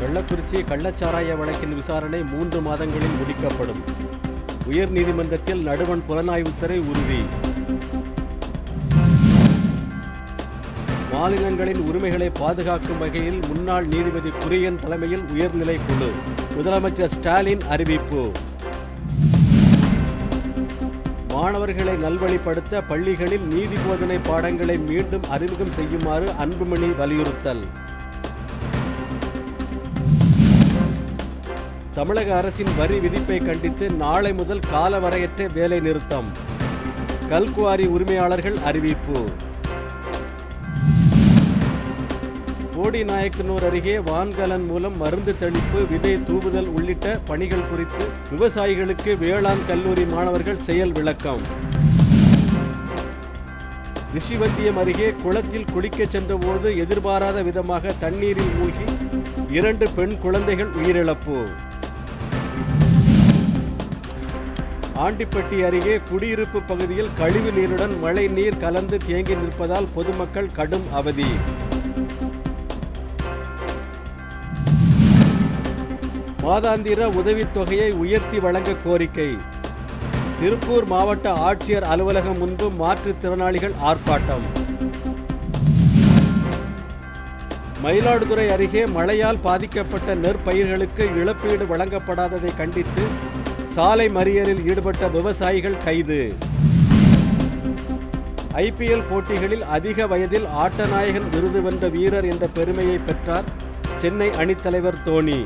கள்ளக்குறிச்சி கள்ளச்சாராய வழக்கின் விசாரணை மூன்று மாதங்களில் முடிக்கப்படும். உயர்நீதிமன்றத்தில் நடுவன் புலனாய்வுத்துறை உறுதி. மாநிலங்களின் உரிமைகளை பாதுகாக்கும் வகையில் முன்னாள் நீதிபதி குரியன் தலைமையில் உயர்நிலை குழு. முதலமைச்சர் ஸ்டாலின் அறிவிப்பு. மாணவர்களை நல்வழிப்படுத்த பள்ளிகளில் நீதி போதனை பாடங்களை மீண்டும் அறிமுகம் செய்யுமாறு அன்புமணி வலியுறுத்தல். தமிழக அரசின் வரி விதிப்பை கண்டித்து நாளை முதல் காலவரையற்ற வேலை நிறுத்தம். கல்குவாரி உரிமையாளர்கள் அறிவிப்பு. போடிநாயக்கனூர் அருகே வான்கலன் மூலம் மருந்து தெளிப்பு விதை தூவுதல் உள்ளிட்ட பணிகள் குறித்து விவசாயிகளுக்கு வேளாண் கல்லூரி மாணவர்கள் செயல் விளக்கம். ரிஷிவந்தியம் அருகே குளத்தில் குளிக்கச் சென்றபோது எதிர்பாராத விதமாக தண்ணீரில் மூழ்கி இரண்டு பெண் குழந்தைகள் உயிரிழப்பு. ஆண்டிப்பட்டி அருகே குடியிருப்பு பகுதியில் கழிவு நீருடன் மழை நீர் கலந்து தேங்கி நிற்பதால் பொதுமக்கள் கடும் அவதி. மாதாந்திர உதவித்தொகையை உயர்த்தி வழங்க கோரிக்கை. திருப்பூர் மாவட்ட ஆட்சியர் அலுவலகம் முன்பு மாற்றுத்திறனாளிகள் ஆர்ப்பாட்டம். மயிலாடுதுறை அருகே மழையால் பாதிக்கப்பட்ட நெற்பயிர்களுக்கு இழப்பீடு வழங்கப்படாததை கண்டித்து சாலை மறியலில் ஈடுபட்ட விவசாயிகள் கைது. ஐபிஎல் போட்டிகளில் அதிக வயதில் ஆட்டநாயகன் விருது வென்ற வீரர் என்ற பெருமையை பெற்றார் சென்னை அணித்தலைவர் தோனி.